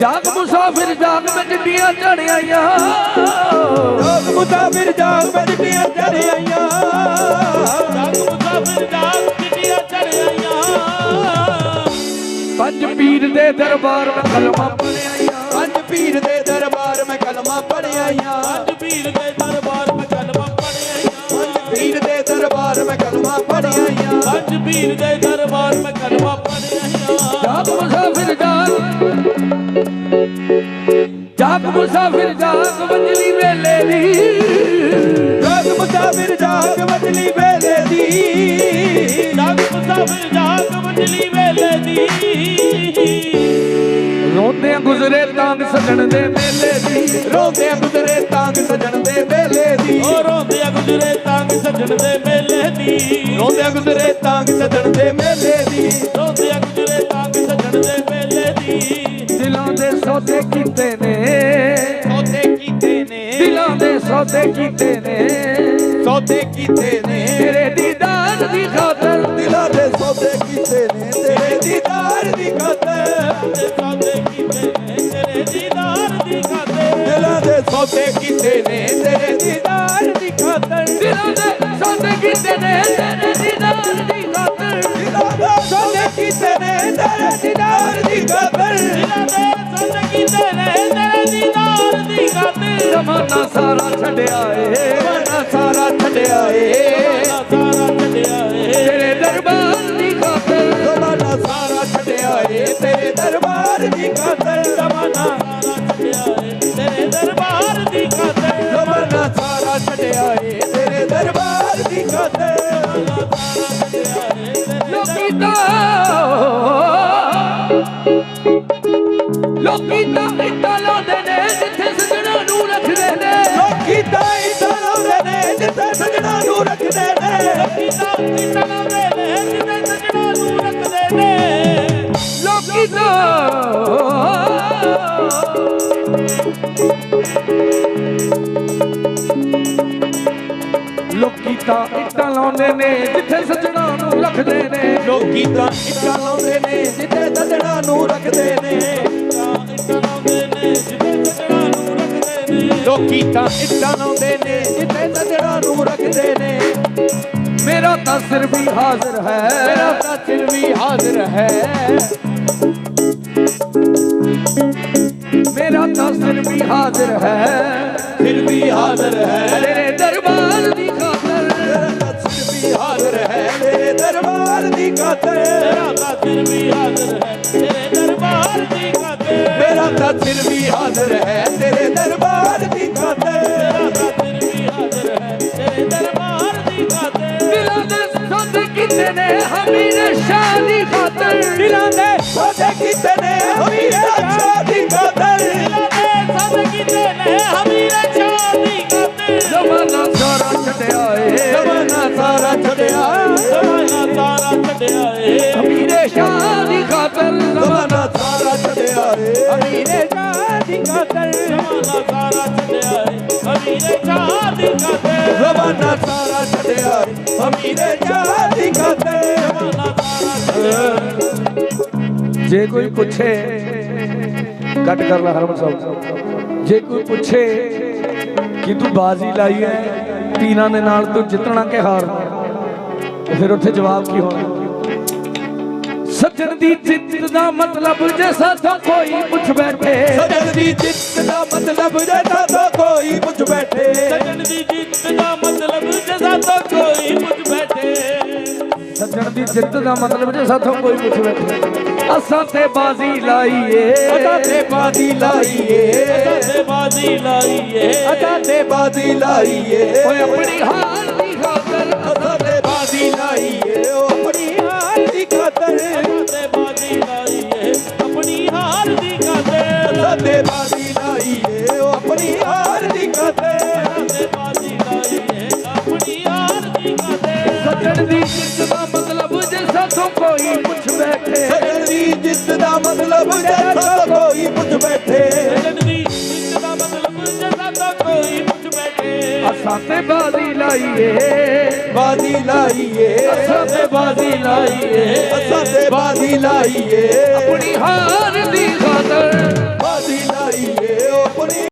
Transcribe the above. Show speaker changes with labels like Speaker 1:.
Speaker 1: ਜਾਗ ਮੁਸਾਫਿਰ, ਜਾਗ ਵਿੱਚ ਡੀਆਂ ਚੜਿਆਈਆਂ
Speaker 2: ਜਾਗ ਮੁਸਾਫਿਰ, ਜਾਗ ਬਜਟੀਆਂ ਚੜ ਆਈਆਂ।
Speaker 3: ਜਾਗ ਮੁਸਾਫਿਰ, ਜਾਗ ਚਿੱਟੀਆਂ ਚੜਾਈਆਂ
Speaker 1: ਪੰਜ ਪੀਰ ਦੇ ਦਰਬਾਰ
Speaker 2: ਮੈਂ ਕਲਮਾ ਪੜਿਆਈਆਂ
Speaker 3: ਪੰਜ ਪੀਰ ਦੇ ਦਰਬਾਰ ਮੈਂ ਕਲਮਾਂ ਪੜਿਆਈਆਂ
Speaker 2: ਪੰਜ ਪੀਰ ਦੇ
Speaker 3: ਦੀ
Speaker 1: ਜਾਗ ਮੁਸਾਫਿਰ ਜਾਗ ਮੰਜਲੀ ਵੇਲੇ ਦੀ ਰੋਂਦੇ ਗੁਜ਼ਰੇ ਤਾਂਗ ਸਜਣ ਦੇ ਮੇਲੇ ਦੀ
Speaker 2: ਰੋਂਦੇ ਗੁਜ਼ਰੇ ਤਾਂਗ ਸਜਣ ਦੇ ਵੇਲੇ ਦੀ।
Speaker 3: ਓ ਰੋਂਦੇ ਗੁਜਰੇ ਤਾਂਗ ਸੱਜਣ ਦੇ ਮੇਲੇ ਦੀ।
Speaker 2: ਰੋਂਦੇ ਗੁਜ਼ਰੇ ਤਾਂਗ ਸਜਣ ਦੇ ਮੇਲੇ ਦੀ।
Speaker 3: ਰੋਂਦੇ ਗੁਜਰੇ ਤਾਂਗ ਸੱਜਣ ਦੇ ਮੇਲੇ ਦੀ।
Speaker 1: ਦਿਲਾਂ ਦੇ ਸੌਦੇ ਕੀਤੇ ਨੇ।
Speaker 2: ਸੌਦੇ ਕੀਤੇ ਨੇ।
Speaker 1: ਦਿਲਾਂ ਦੇ ਸੌਦੇ ਕੀਤੇ ਨੇ।
Speaker 2: ਸੌਦੇ ਕੀਤੇ ਨੇ।
Speaker 1: ਤੇਰੇ ਦੀਦਾਰ ਦੀ ਖਾਤਰ।
Speaker 2: ਦਿਲਾਂ ਦੇ ਸੌਦੇ ਕੀਤੇ ਨੇ ਤੇਰੇ ਦੀਦਾਰ ਦੀ ਖਾਤਰ।
Speaker 3: ਤੇ ਸੌਦੇ ਕੀਤੇ ਨੇ ਤੇਰੇ ਦੀਦਾਰ ਦੀ ਖਾਤਰ।
Speaker 2: ਦਿਲਾਂ ਦੇ ਸੌਦੇ ਕੀਤੇ ਨੇ ਤੇਰੇ ਦੀਦਾਰ ਦੀ ਖਾਤਰ।
Speaker 1: ਦਿਲਾਂ ਦੇ ਸੌਦੇ ਕੀਤੇ ਨੇ ਤੇਰੇ ਦੀਦਾਰ ਦੀ ਖਾਤਰ।
Speaker 2: ਦਿਲਾਂ ਦੇ ਸੌਦੇ ਕੀਤੇ ਨੇ ਤੇਰੇ ਦੀਦਾਰ ਦੀ ਖਾਤਰ।
Speaker 3: ਦਿਲਾਂ ਦੇ ਸੌਦੇ ਕੀਤੇ ਨੇ ਤੇਰੇ ਦੀਦਾਰ ਦੀ ਖਾਤਰ।
Speaker 1: ਜ਼ਮਾਨਾ ਸਾਰਾ ਛੱਡਿਆ ਏ
Speaker 2: ਮਨਾ ਸਾਰਾ ਛੱਡਿਆ ਏ।
Speaker 1: ਰੱਖਦੇ ਨੇ
Speaker 3: ਕੀਤਾ ਕੀਤਾ ਲਾਉਂਦੇ ਨੇ ਜਿੱਤੇ ਸੱਜਣਾ ਨੂੰ ਰੱਖਦੇ ਨੇ
Speaker 1: ਲੋਕੀ ਤਾਂ ਲੋਕੀ ਤਾਂ ਇੱਟਾਂ ਲਾਉਂਦੇ ਨੇ, ਜਿੱਥੇ ਸਜਣਾ ਨੂੰ ਰੱਖਦੇ ਨੇ।
Speaker 2: ਲੋਕੀ ਤਾਂ ਇੱਟਾਂ ਲਾਉਂਦੇ ਨੇ, ਜਿੱਥੇ ਸਜਣਾ ਨੂੰ ਰੱਖਦੇ ਨੇ
Speaker 3: ਇੱਟਾਂ ਲਾਉਂਦੇ ਨੇ ਜਿੱਤੇ ਸੱਜਣਾ ਨੂੰ ਰੱਖਦੇ ਨੇ।
Speaker 2: ਲੋਕੀ ਤਾਂ ਇੱਟਾਂ ਲਾਉਂਦੇ ਨੇ, ਜਿੱਥੇ ਸਜਣਾ ਨੂੰ ਰੱਖਦੇ ਨੇ।
Speaker 1: ਮੇਰਾ ਤਾਂ ਸਿਰ ਵੀ ਹਾਜ਼ਰ ਹੈ।
Speaker 2: ਮੇਰਾ ਤਾਂ ਸਿਰ ਵੀ ਹਾਜ਼ਰ ਹੈ।
Speaker 1: ਮੇਰਾ ਤਾਂ ਸਿਰ ਵੀ ਹਾਜ਼ਰ ਹੈ।
Speaker 2: ਸਿਰ ਵੀ ਹਾਜ਼ਰ ਹੈ।
Speaker 1: ਤੇਰੇ ਦਰਬਾਰ ਦੀ ਖਾਤਰ।
Speaker 2: ਮੇਰਾ ਤਾਂ ਸਿਰ ਵੀ ਹਾਜ਼ਰ ਹੈ। ਤੇਰੇ ਦਰਬਾਰ ਦੀ ਖਾਤਰ।
Speaker 3: ਤੇਰਾ ਤਾਂ ਸਿਰ ਵੀ ਹਾਜ਼ਰ ਹੈ। ਤੇਰੇ ਦਰਬਾਰ ਦੀ ਖਾਤਰ।
Speaker 2: ਮੇਰਾ ਤਾਂ ਸਿਰ ਵੀ ਹਾਜ਼ਰ ਹੈ। ਤੇਰੇ ਦਰਬਾਰ ਦੀ
Speaker 1: ਕੀਤੇ ਨੇ ਹਮੀਰ ਸ਼ਾਹ ਦੀ ਖਾਤਰ।
Speaker 2: ਦਿਲਾਂ ਦੇ ਸੌਦੇ ਕੀਤੇ ਨੇ ਹਮੀਰ ਸ਼ਾਹ ਦੀ ਖਾਤਰ।
Speaker 3: ਦਿਲਾਂ ਦੇ ਸਭ ਕੀਤੇ ਨੇ ਹਮੀਰ ਸ਼ਾਹ ਦੀ ਖਾਤਰ।
Speaker 1: ਜ਼ਮਾਨਾ ਸਾਰਾ ਛੱਡਿਆ ਏ।
Speaker 2: ਜ਼ਮਾਨਾ ਸਾਰਾ ਛੱਡਿਆ
Speaker 3: ਜ਼ਮਾਨਾ ਸਾਰਾ ਛੱਡਿਆ ਏ।
Speaker 1: ਹਮੀਰ ਸ਼ਾਹ ਦੀ ਖਾਤਰ।
Speaker 2: ਜ਼ਮਾਨਾ ਸਾਰਾ ਛੱਡਿਆ ਏ। ਹਮੀਰ ਸ਼ਾਹ ਦੀ ਖਾਤਰ।
Speaker 3: ਜ਼ਮਾਨਾ ਸਾਰਾ ਛੱਡਿਆ ਏ। ਹਮੀਰ ਸ਼ਾਹ ਦੀ ਖਾਤਰ।
Speaker 2: ਜ਼ਮਾਨਾ ਸਾਰਾ ਛੱਡਿਆ ਏ। ਹਮੀਰ ਸ਼ਾਹ
Speaker 1: ਜੇ ਕੋਈ ਪੁੱਛੇ ਕੱਟ ਕਰ ਲੈ ਹਰਮਨ ਸਾਹਿਬ। ਜੇ ਕੋਈ ਪੁੱਛੇ ਕਿ ਤੂੰ ਬਾਜ਼ੀ ਲਾਈ ਹੈ ਪੀਰਾਂ ਦੇ ਨਾਲ ਤੂੰ ਜਿੱਤਣਾ ਕਿ ਹਾਰਨਾ ਤੇ ਫਿਰ ਉੱਥੇ ਜਵਾਬ ਕੀ ਹੋਣਾ? ਸੱਜਣ ਦੀ ਜਿੱਤ ਦਾ ਮਤਲਬ ਜੇ ਸਾਥੋਂ ਕੋਈ ਪੁੱਛ ਬੈਠੇ।
Speaker 2: ਸਜਣ ਦੀ ਜਿੱਤ ਦਾ ਮਤਲਬ ਜੇ ਤਾਂ ਕੋਈ ਪੁੱਛ ਬੈਠੇ।
Speaker 3: ਸੱਜਣ ਦੀ ਜਿੱਤ ਦਾ ਮਤਲਬ ਜਜ਼ਾ ਤੋਂ ਕੋਈ
Speaker 1: ਸੱਜਣ ਦੀ ਜਿੱਤ ਦਾ ਮਤਲਬ ਜੇ ਸਾਥੋਂ ਕੋਈ ਪੁੱਛ ਬੈਠੇ। ਅਸਾਂ ਤੇ ਬਾਜ਼ੀ ਲਾਈਏ।
Speaker 2: ਅਦਾ ਤੇ ਬਾਦੀ ਲਾਈਏ।
Speaker 3: ਤੇ ਬਾਜ਼ੀ ਲਾਈਏ।
Speaker 2: ਅਦਾ ਤੇ ਬਾਦੀ ਲਾਈਏ।
Speaker 1: ਓਏ ਆਪਣੀ ਹਾਲ ਦੀ ਖਾਤਰ ਸਾਥੋਂ ਕੋਈ ਪੁੱਛ ਬੈਠੇ।
Speaker 2: ਸਜਣ ਦੀ ਜਿੱਤ ਦਾ ਮਤਲਬ ਜੇ ਤਾਂ ਕੋਈ ਪੁੱਛ ਬੈਠੇ।
Speaker 3: ਸੱਜਣ ਦੀ ਜਿੱਤ ਦਾ ਮਤਲਬ ਤੋਂ ਕੋਈ ਪੁੱਛ ਬੈਠੇ।
Speaker 1: ਅਸਾਂ ਤੇ ਬਾਜ਼ੀ ਲਾਈਏ।
Speaker 2: ਬਾਦੀ ਲਾਈਏ।
Speaker 1: ਅਸਾਂ ਤੇ ਬਾਜ਼ੀ ਲਾਈਏ।
Speaker 2: ਅਸਾਂ ਤੇ ਬਾਦੀ ਲਾਈਏ।
Speaker 1: ਆਪਣੀ ਹਾਰ ਦੀ ਖਾਤਰ